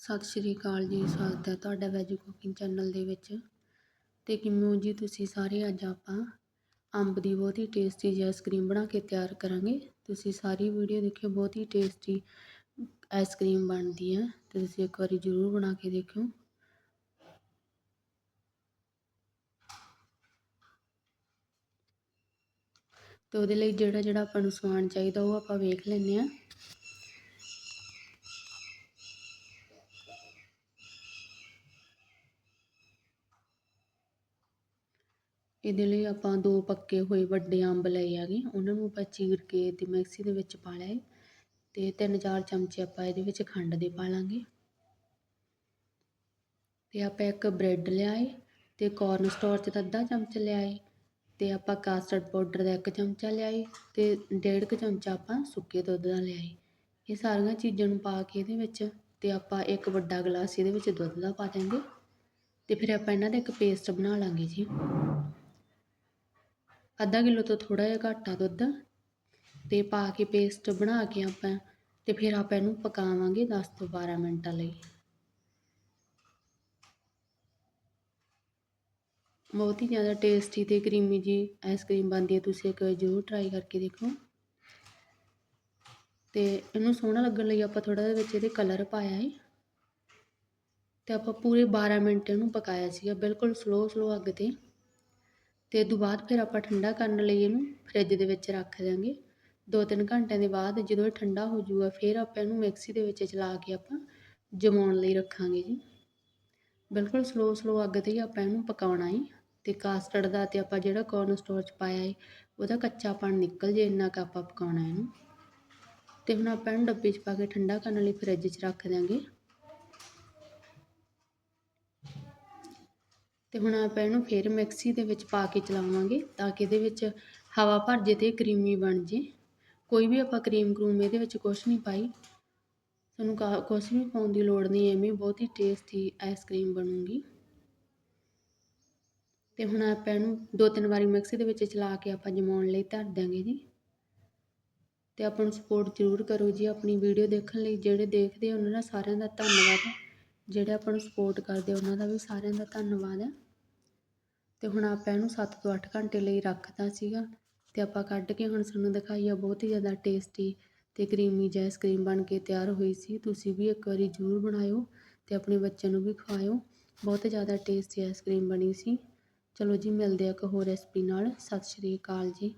ਸਤਿ ਸ਼੍ਰੀ ਅਕਾਲ ਜੀ, ਸਵਾਗਤ ਹੈ ਤੁਹਾਡਾ ਵੈਜ ਕੁਕਿੰਗ ਚੈਨਲ ਦੇ ਵਿੱਚ। ਤੇ ਕਿਵੇਂ ਹੋ ਜੀ ਤੁਸੀਂ ਸਾਰੇ? ਅੱਜ ਆਪਾਂ ਅੰਬ ਦੀ ਬਹੁਤ ਹੀ ਟੇਸਟੀ ਜਿਹੀ ਆਈਸਕ੍ਰੀਮ ਬਣਾ ਕੇ ਤਿਆਰ ਕਰਾਂਗੇ। ਤੁਸੀਂ ਸਾਰੀ ਵੀਡੀਓ ਦੇਖਿਓ, ਬਹੁਤ ਹੀ ਟੇਸਟੀ ਆਈਸਕ੍ਰੀਮ ਬਣਦੀ ਹੈ। ਤੇ ਤੁਸੀਂ ਇੱਕ ਵਾਰੀ ਜ਼ਰੂਰ ਬਣਾ ਕੇ ਦੇਖਿਓ। ਤੇ ਉਹਦੇ ਲਈ ਜਿਹੜਾ ਜਿਹੜਾ ਆਪਾਂ ਨੂੰ ਸਮਾਨ ਚਾਹੀਦਾ ਉਹ ਆਪਾਂ ਵੇਖ ਲੈਂਦੇ ਆ ਇਹਦੇ ਲਈ ਆਪਾਂ ਦੋ ਪੱਕੇ ਹੋਏ ਵੱਡੇ ਅੰਬ ਲਏ ਆਗੇ ਉਹਨਾਂ ਨੂੰ ਆਪਾਂ ਚੀਰ ਕੇ ਤੇ ਮਿਕਸੀ ਦੇ ਵਿੱਚ ਪਾ ਲਿਆ ਤੇ ਤਿੰਨ ਚਾਰ ਚਮਚੇ ਆਪਾਂ ਇਹਦੇ ਵਿੱਚ ਖੰਡ ਦੇ ਪਾ ਲਾਂਗੇ। ਤੇ ਆਪਾਂ ਇੱਕ ਬ੍ਰੈਡ ਲਿਆਏ ਤੇ ਕਾਰਨ ਸਟਾਰਚ ਦਾ ਅੱਧਾ ਚਮਚਾ ਲਿਆਏ ਤੇ ਆਪਾਂ ਕਾਸਟਰਡ ਪਾਊਡਰ ਦਾ ਇੱਕ ਚਮਚਾ ਲਿਆਏ ਤੇ ਡੇਢ ਕੁ ਚਮਚਾ ਆਪਾਂ ਸੁੱਕੇ ਦੁੱਧ ਦਾ ਲਿਆਏ। ਇਹ ਸਾਰੀਆਂ ਚੀਜ਼ਾਂ ਨੂੰ ਪਾ ਕੇ ਇਹਦੇ ਵਿੱਚ ਤੇ ਆਪਾਂ ਇੱਕ ਵੱਡਾ ਗਲਾਸ ਇਹਦੇ ਵਿੱਚ ਦੁੱਧ ਦਾ ਪਾ ਦਾਂਗੇ ਤੇ ਫਿਰ ਆਪਾਂ ਇਹਨਾਂ ਦਾ ਇੱਕ ਪੇਸਟ ਬਣਾ ਲਾਂਗੇ ਜੀ। ਅੱਧਾ ਕਿਲੋ ਤੋਂ ਥੋੜਾ ਜਿਹਾ ਘੱਟ ਆ ਦੁੱਧ ਤੇ ਪਾ ਕੇ ਪੇਸਟ ਬਣਾ ਕੇ ਆਪਾਂ ਤੇ ਫਿਰ ਆਪਾਂ ਇਹਨੂੰ ਪਕਾਵਾਂਗੇ 10 ਤੋਂ 12 ਮਿੰਟਾਂ ਲਈ। ਬਹੁਤ ਹੀ ਜ਼ਿਆਦਾ ਟੇਸਟੀ ਤੇ ਕਰੀਮੀ ਜੀ ਆਈਸਕ੍ਰੀਮ ਬਣਦੀ ਹੈ, ਤੁਸੀਂ ਇੱਕ ਵਾਰ ਜ਼ਰੂਰ ਟਰਾਈ ਕਰਕੇ ਦੇਖੋ। ਤੇ ਇਹਨੂੰ ਸੋਹਣਾ ਲੱਗਣ ਲਈ ਆਪਾਂ ਥੋੜਾ ਜਿਹਾ ਵਿੱਚ ਇਹਦੇ ਕਲਰ ਪਾਇਆ ਹੈ ਤੇ ਆਪਾਂ ਪੂਰੇ 12 ਮਿੰਟ ਇਹਨੂੰ ਪਕਾਇਆ ਸੀਗਾ, ਬਿਲਕੁਲ ਸਲੋ ਸਲੋ ਅੱਗ ਤੇ। ਤੇ ਤੋਂ ਬਾਅਦ ਫਿਰ ਆਪਾਂ ਠੰਡਾ ਕਰਨ ਲਈ ਇਹਨੂੰ ਫਰਿੱਜ ਦੇ ਵਿੱਚ ਰੱਖ ਦਿਆਂਗੇ। ਦੋ ਤਿੰਨ ਘੰਟਿਆਂ ਦੇ ਬਾਅਦ ਜਦੋਂ ਇਹ ਠੰਡਾ ਹੋ ਜਾਊਗਾ, ਫਿਰ ਆਪਾਂ ਇਹਨੂੰ ਮਿਕਸੀ ਦੇ ਵਿੱਚ ਚਲਾ ਕੇ ਆਪਾਂ ਜਮਾਉਣ ਲਈ ਰੱਖਾਂਗੇ ਜੀ। ਬਿਲਕੁਲ ਸਲੋ ਸਲੋ ਅੱਗ ਤੇ ਹੀ ਆਪਾਂ ਇਹਨੂੰ ਪਕਾਉਣਾ ਹੈ ਤੇ ਕਾਸਟਰਡ ਦਾ ਤੇ ਆਪਾਂ ਜਿਹੜਾ ਕੌਰਨ ਸਟਾਰਚ ਪਾਇਆ ਹੈ ਉਹਦਾ ਕੱਚਾਪਣ ਨਿਕਲ ਜੇ ਇੰਨਾ ਕੁ ਆਪਾਂ ਪਕਾਉਣਾ ਇਹਨੂੰ। ਤੇ ਹੁਣ ਆਪਾਂ ਇਹਨੂੰ ਡੱਬੇ 'ਚ ਪਾ ਕੇ ਠੰਡਾ ਕਰਨ ਲਈ ਫਰਿੱਜ 'ਚ ਰੱਖ ਦਿਆਂਗੇ। ਅਤੇ ਹੁਣ ਆਪਾਂ ਇਹਨੂੰ ਫਿਰ ਮਿਕਸੀ ਦੇ ਵਿੱਚ ਪਾ ਕੇ ਚਲਾਵਾਂਗੇ ਤਾਂ ਕਿ ਇਹਦੇ ਵਿੱਚ ਹਵਾ ਭਰ ਜੇ ਅਤੇ ਕਰੀਮੀ ਬਣ ਜੇ। ਕੋਈ ਵੀ ਆਪਾਂ ਕਰੀਮ ਕਰੂਮ ਇਹਦੇ ਵਿੱਚ ਕੁਛ ਨਹੀਂ ਪਾਈ। ਤੁਹਾਨੂੰ ਕੁਛ ਵੀ ਪਾਉਣ ਦੀ ਲੋੜ ਨਹੀਂ, ਐਵੇਂ ਬਹੁਤ ਹੀ ਟੇਸਟੀ ਆਈਸਕ੍ਰੀਮ ਬਣੂਗੀ। ਤੇ ਹੁਣ ਆਪਾਂ ਇਹਨੂੰ ਦੋ ਤਿੰਨ ਵਾਰੀ ਮਿਕਸੀ ਦੇ ਵਿੱਚ ਚਲਾ ਕੇ ਆਪਾਂ ਜਮਾਉਣ ਲਈ ਧਰ ਦਾਂਗੇ ਜੀ। ਤੇ ਆਪਾਂ ਨੂੰ ਸਪੋਰਟ ਜ਼ਰੂਰ ਕਰੋ ਜੀ ਆਪਣੀ ਵੀਡੀਓ ਦੇਖਣ ਲਈ। ਜਿਹੜੇ ਦੇਖਦੇ ਉਹਨਾਂ ਦਾ ਸਾਰਿਆਂ ਦਾ ਧੰਨਵਾਦ। ਜਿਹੜੇ ਆਪਾਂ ਨੂੰ ਸਪੋਰਟ ਕਰਦੇ ਉਹਨਾਂ ਦਾ ਵੀ ਸਾਰਿਆਂ ਦਾ ਧੰਨਵਾਦ। ਹੈ ਅਤੇ ਹੁਣ ਆਪਾਂ ਇਹਨੂੰ ਸੱਤ ਤੋਂ ਅੱਠ ਘੰਟੇ ਲਈ ਰੱਖਤਾ ਸੀਗਾ ਅਤੇ ਆਪਾਂ ਕੱਢ ਕੇ ਹੁਣ ਸਾਨੂੰ ਦਿਖਾਈ ਆ ਬਹੁਤ ਹੀ ਜ਼ਿਆਦਾ ਟੇਸਟੀ ਅਤੇ ਕਰੀਮੀ ਜਿਹੀ ਆਈਸਕ੍ਰੀਮ ਬਣ ਕੇ ਤਿਆਰ ਹੋਈ ਸੀ। ਤੁਸੀਂ ਵੀ ਇੱਕ ਵਾਰੀ ਜ਼ਰੂਰ ਬਣਾਇਓ ਅਤੇ ਆਪਣੇ ਬੱਚਿਆਂ ਨੂੰ ਵੀ ਖਵਾਇਓ। ਬਹੁਤ ਜ਼ਿਆਦਾ ਟੇਸਟੀ ਆਈਸਕ੍ਰੀਮ ਬਣੀ ਸੀ। ਚਲੋ ਜੀ, ਮਿਲਦੇ ਆ ਇੱਕ ਹੋਰ ਰੈਸਪੀ ਨਾਲ। ਸਤਿ ਸ਼੍ਰੀ ਅਕਾਲ ਜੀ।